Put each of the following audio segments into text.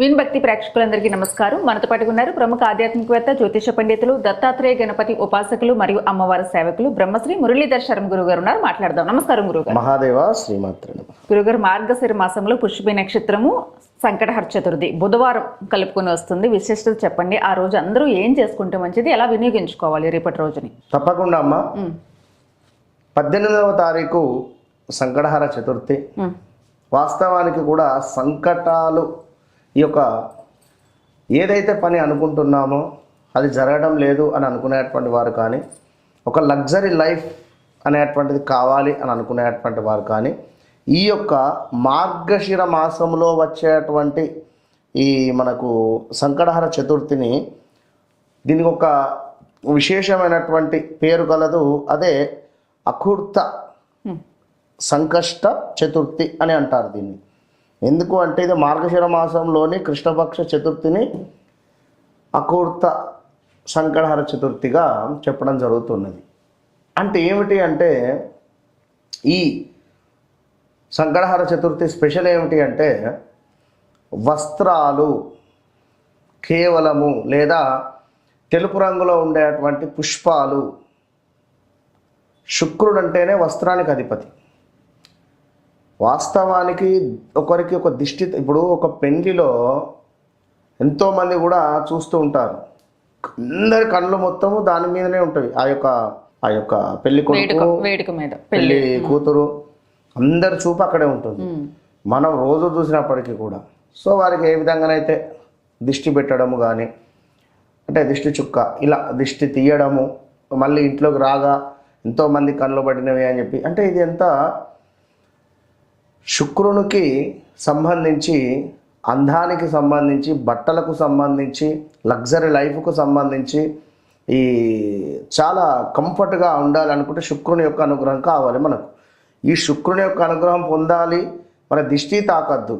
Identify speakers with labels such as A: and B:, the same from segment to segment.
A: Win భక్తి ప్రేక్షకులందరికీ నమస్కారం. మనతో పాటు ఉన్నారు ప్రముఖ ఆధ్యాత్మికవేత్త జ్యోతిష పండితులు దత్తాత్రేయ గణపతి ఉపాసకులు మరియు అమ్మవారి సేవకులు బ్రహ్మశ్రీ మురళీధర్ శర్మ గురువు గారు ఉన్నారు. మాట్లాడదాం. నమస్కారం గురుగారు
B: మహాదేవ శ్రీమాత్ర.
A: గురుగారు మార్గశిర మాసంలో పుష్పి నక్షత్రము సంకటహర చతుర్థి. బుధవారం కలుపుకొని వస్తుంది. విశిష్టత చెప్పండి. ఆ రోజు అందరూ ఏం చేసుకుంటే మంచిది? ఎలా వినియోగించుకోవాలి రేపటి రోజుని?
B: తప్పకుండా అమ్మ. పద్దెనిమిదవ తారీఖు సంకటహర చతుర్థి. వాస్తవానికి కూడా సంకటాలు ఈ యొక్క ఏదైతే పని అనుకుంటున్నామో అది జరగడం లేదు అని అనుకునేటువంటి వారు కానీ ఒక లగ్జరీ లైఫ్ అనేటువంటిది కావాలి అని అనుకునేటువంటి వారు కానీ ఈ యొక్క మార్గశిర మాసంలో వచ్చేటువంటి ఈ మనకు సంకటహర చతుర్థిని దీనికి ఒక విశేషమైనటువంటి పేరు కలదు అదే
A: ఉమ్,
B: సంకష్ట చతుర్థి అని అంటారు దీన్ని. ఎందుకు అంటే ఇది మార్గశిర మాసంలోని కృష్ణపక్ష చతుర్థిని అకూర్త సంకటహర చతుర్థిగా చెప్పడం జరుగుతున్నది. అంటే ఏమిటి అంటే ఈ సంకటహర చతుర్థి స్పెషల్ ఏమిటి అంటే వస్త్రాలు కేవలము లేదా తెలుపు రంగులో ఉండేటువంటి పుష్పాలు. శుక్రుడు అంటేనే వస్త్రానికి అధిపతి. వాస్తవానికి ఒకరికి ఒక దిష్టి ఇప్పుడు ఒక పెళ్ళిలో ఎంతోమంది కూడా చూస్తూ ఉంటారు. అందరి కళ్ళు మొత్తము దాని మీదనే ఉంటుంది ఆ యొక్క ఆ యొక్క
A: పెళ్ళి
B: కొడుకు
A: మీద
B: పెళ్ళి. కూతురు అందరి చూపు అక్కడే ఉంటుంది. మనం రోజు చూసినప్పటికీ కూడా. సో వారికి ఏ విధంగానైతే దిష్టి పెట్టడము కానీ అంటే దిష్టి చుక్క ఇలా దిష్టి తీయడము మళ్ళీ ఇంట్లోకి రాగా ఎంతోమంది కళ్ళు పడినవి అని చెప్పి అంటే ఇది ఎంత శుక్రునికి సంబంధించి అందానికి సంబంధించి బట్టలకు సంబంధించి లగ్జరీ లైఫ్కు సంబంధించి ఈ చాలా కంఫర్ట్గా ఉండాలనుకుంటే శుక్రుని యొక్క అనుగ్రహం కావాలి మనకు. ఈ శుక్రుని యొక్క అనుగ్రహం పొందాలి మన దిష్టి తాకద్దు.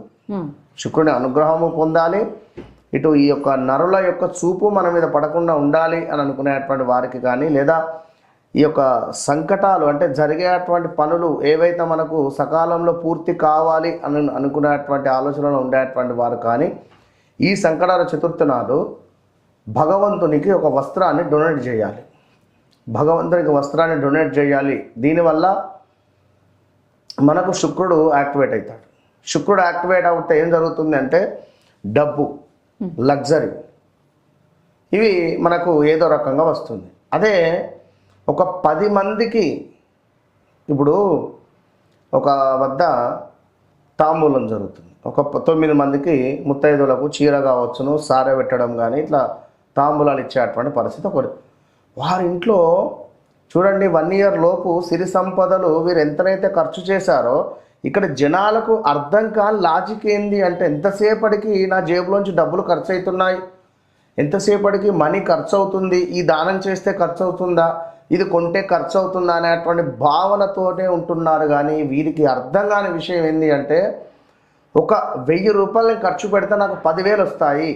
B: శుక్రుని అనుగ్రహము పొందాలి ఇటు ఈ యొక్క నరుల యొక్క చూపు మన మీద పడకుండా ఉండాలి అని అనుకునేటువంటి వారికి కానీ లేదా ఈ యొక్క సంకటాలు అంటే జరిగేటువంటి పనులు ఏవైతే మనకు సకాలంలో పూర్తి కావాలి అని అనుకునేటువంటి ఆలోచనలు ఉండేటువంటి వారు కానీ ఈ సంకటాల చతుర్థి నాడు భగవంతునికి ఒక వస్త్రాన్ని డొనేట్ చేయాలి. భగవంతునికి వస్త్రాన్ని డొనేట్ చేయాలి. దీనివల్ల మనకు శుక్రుడు యాక్టివేట్ అవుతాడు. శుక్రుడు యాక్టివేట్ అవుతే ఏం జరుగుతుంది అంటే డబ్బు లగ్జరీ ఇవి మనకు ఏదో రకంగా వస్తుంది. అదే ఒక పది మందికి ఇప్పుడు ఒక వద్ద తాంబూలం జరుగుతుంది. ఒక తొమ్మిది మందికి ముత్తైదులకు చీర కావచ్చును సారె పెట్టడం కానీ ఇట్లా తాంబూలాలు ఇచ్చేటువంటి పరిస్థితి ఒకటి. వారి ఇంట్లో చూడండి వన్ ఇయర్ లోపు సిరి సంపదలు వీరు ఎంతనైతే ఖర్చు చేశారో ఇక్కడ జనాలకు అర్థం కాని లాజిక్ ఏంది అంటే ఎంతసేపటికి నా జేబులోంచి డబ్బులు ఖర్చు అవుతున్నాయి ఎంతసేపటికి మనీ ఖర్చు అవుతుంది ఈ దానం చేస్తే ఖర్చు అవుతుందా ఇది కొంటే ఖర్చు అవుతుందా అనేటువంటి భావనతోనే ఉంటున్నారు కానీ వీరికి అర్థం కాని విషయం ఏంటి అంటే ఒక వెయ్యి రూపాయలని ఖర్చు పెడితే నాకు పదివేలు వస్తాయి.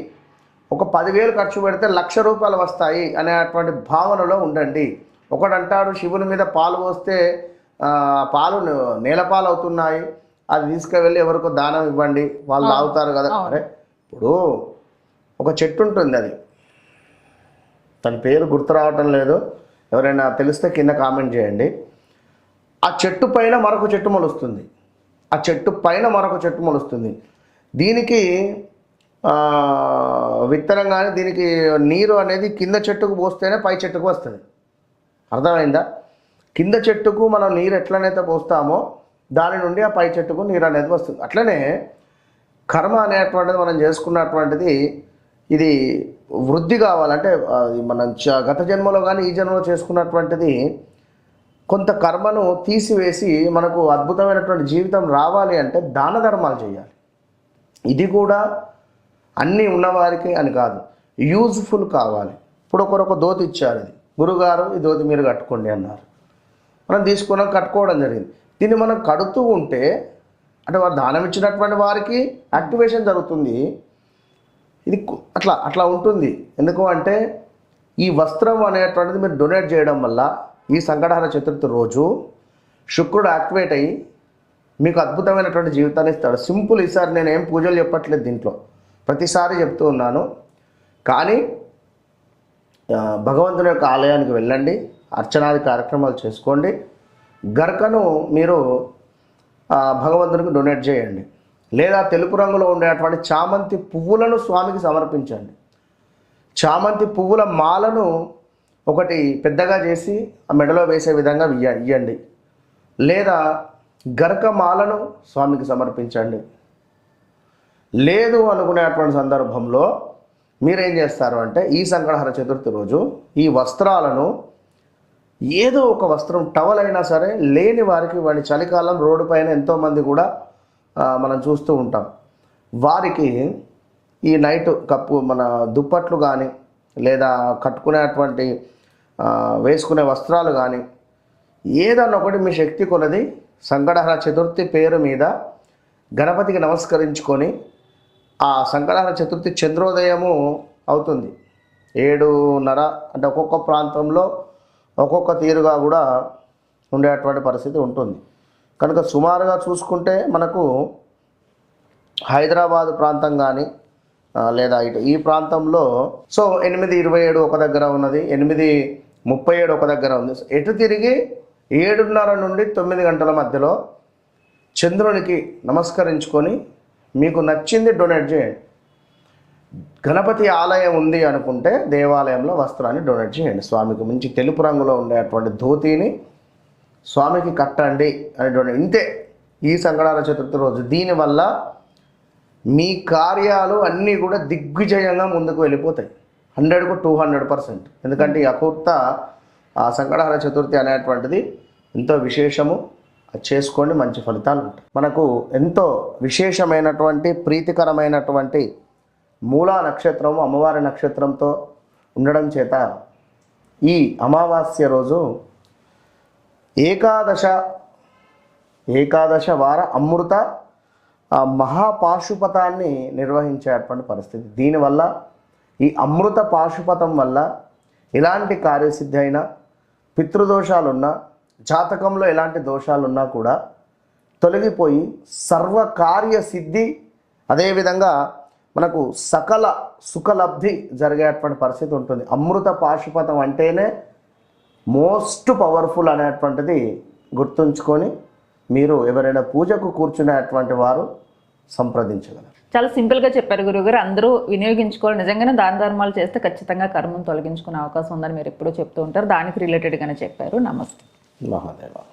B: ఒక పదివేలు ఖర్చు పెడితే లక్ష రూపాయలు వస్తాయి అనేటువంటి భావనలో ఉండండి. ఒకడు అంటాడు శివుని మీద పాలు పోస్తే పాలు నేలపాలు అవుతున్నాయి అది తీసుకువెళ్ళి ఎవరికో దానం ఇవ్వండి. వాళ్ళు తాగుతారు కదా. అరే ఇప్పుడు ఒక చెట్టు ఉంటుంది అది. తన పేరు గుర్తు రావటం లేదు. ఎవరైనా తెలిస్తే కింద కామెంట్ చేయండి. ఆ చెట్టు పైన మరొక చెట్టు మొలుస్తుంది. ఆ చెట్టు పైన మరొక చెట్టు మొలుస్తుంది. దీనికి విత్తనంగానే విత్తనం కానీ దీనికి నీరు అనేది కింద చెట్టుకు పోస్తేనే పై చెట్టుకు వస్తుంది. అర్థమైందా? కింద చెట్టుకు మనం నీరు ఎట్లనైతే పోస్తామో దాని నుండి ఆ పై చెట్టుకు నీరు అనేది వస్తుంది. అట్లనే కర్మ అనేటువంటిది మనం చేసుకున్నటువంటిది ఇది వృద్ధి కావాలంటే అది మనం గత జన్మలో కానీ ఈ జన్మలో చేసుకున్నటువంటిది కొంత కర్మను తీసివేసి మనకు అద్భుతమైనటువంటి జీవితం రావాలి అంటే దాన ధర్మాలు చేయాలి. ఇది కూడా అన్నీ ఉన్నవారికి అని కాదు యూజ్ఫుల్ కావాలి. ఇప్పుడు ఒకరు ఒక దోతి ఇచ్చారు ఇది. గురుగారు ఈ దోతి మీరు కట్టుకోండి అన్నారు. మనం తీసుకున్నాం కట్టుకోవడం జరిగింది. దీన్ని మనం కడుతూ ఉంటే అంటే వారు దానం ఇచ్చినటువంటి వారికి యాక్టివేషన్ జరుగుతుంది. ఇది అట్లా అట్లా ఉంటుంది. ఎందుకు అంటే ఈ వస్త్రం అనేటువంటిది మీరు డొనేట్ చేయడం వల్ల ఈ సంకటహర చతుర్థి రోజు శుక్రుడు యాక్టివేట్ అయ్యి మీకు అద్భుతమైనటువంటి జీవితాన్ని ఇస్తాడు. సింపుల్ ఈసారి నేను ఏం పూజలు చెప్పట్లేదు దీంట్లో. ప్రతిసారి చెప్తూ ఉన్నాను. కానీ భగవంతుని యొక్క ఆలయానికి వెళ్ళండి. అర్చనాది కార్యక్రమాలు చేసుకోండి. గరకను మీరు భగవంతునికి డొనేట్ చేయండి. లేదా తెలుపు రంగులో ఉండేటువంటి చామంతి పువ్వులను స్వామికి సమర్పించండి. చామంతి పువ్వుల మాలను ఒకటి పెద్దగా చేసి ఆ మెడలో వేసే విధంగా ఇయ్య ఇయ్యండి. లేదా గరక మాలను స్వామికి సమర్పించండి. లేదు అనుకునేటువంటి సందర్భంలో మీరేం చేస్తారు అంటే ఈ సంకటహర చతుర్థి రోజు ఈ వస్త్రాలను ఏదో ఒక వస్త్రం టవల్ అయినా సరే లేని వారికి వాడి చలికాలం రోడ్డు పైన ఎంతోమంది కూడా మనం చూస్తూ ఉంటాం. వారికి ఈ నైట్ కప్పు మన దుప్పట్లు కానీ లేదా కట్టుకునేటువంటి వేసుకునే వస్త్రాలు కానీ ఏదన్నా ఒకటి మీ శక్తి కొలది సంకటహర చతుర్థి పేరు మీద గణపతికి నమస్కరించుకొని ఆ సంకటహర చతుర్థి చంద్రోదయము అవుతుంది. ఏడున్నర అంటే ఒక్కొక్క ప్రాంతంలో ఒక్కొక్క తీరుగా కూడా ఉండేటువంటి పరిస్థితి ఉంటుంది. కనుక సుమారుగా చూసుకుంటే మనకు హైదరాబాద్ ప్రాంతం కానీ లేదా ఇటు ఈ ప్రాంతంలో సో ఎనిమిది ఇరవై ఏడు ఒక దగ్గర ఉన్నది ఎనిమిది ముప్పై ఏడు ఒక దగ్గర ఉంది. ఎటు తిరిగి ఏడున్నర నుండి తొమ్మిది గంటల మధ్యలో చంద్రునికి నమస్కరించుకొని మీకు నచ్చింది డొనేట్ చేయండి. గణపతి ఆలయం ఉంది అనుకుంటే దేవాలయంలో వస్త్రాన్ని డొనేట్ చేయండి. స్వామికి మంచి తెలుపు రంగులో ఉండేటువంటి ధోతిని స్వామికి కట్టండి అనేటువంటి ఇంతే ఈ సంకటాల చతుర్థి రోజు. దీనివల్ల మీ కార్యాలు అన్నీ కూడా దిగ్విజయంగా ముందుకు వెళ్ళిపోతాయి. హండ్రెడ్కు టూ హండ్రెడ్ పర్సెంట్. ఎందుకంటే ఈ అకూర్త ఆ సంకటహర చతుర్థి అనేటువంటిది ఎంతో విశేషము. చేసుకోండి మంచి ఫలితాలు ఉంటాయి. మనకు ఎంతో విశేషమైనటువంటి ప్రీతికరమైనటువంటి మూలా నక్షత్రము అమ్మవారి నక్షత్రంతో ఉండడం చేత ఈ అమావాస్య రోజు ఏకాదశ ఏకాదశ వార అమృత మహాపాశుపతాన్ని నిర్వహించేటువంటి పరిస్థితి. దీనివల్ల ఈ అమృత పాశుపతం వల్ల ఎలాంటి కార్యసిద్ధి అయినా పితృదోషాలున్నా జాతకంలో ఎలాంటి దోషాలున్నా కూడా తొలగిపోయి సర్వకార్య సిద్ధి అదేవిధంగా మనకు సకల సుఖలబ్ధి జరిగేటువంటి పరిస్థితి ఉంటుంది. అమృత పాశుపతం అంటేనే మోస్ట్ పవర్ఫుల్ అనేటువంటిది గుర్తుంచుకొని మీరు ఎవరైనా పూజకు కూర్చునేటువంటి వారు సంప్రదించగలరు.
A: చాలా సింపుల్గా చెప్పారు గురుగారు అందరూ వినియోగించుకోవాలి. నిజంగానే దాన ధర్మాలు చేస్తే ఖచ్చితంగా కర్మం తొలగించుకునే అవకాశం ఉందని మీరు ఎప్పుడూ చెప్తూ ఉంటారు. దానికి రిలేటెడ్ గానే చెప్పారు. నమస్తే.
B: మహాదేవ.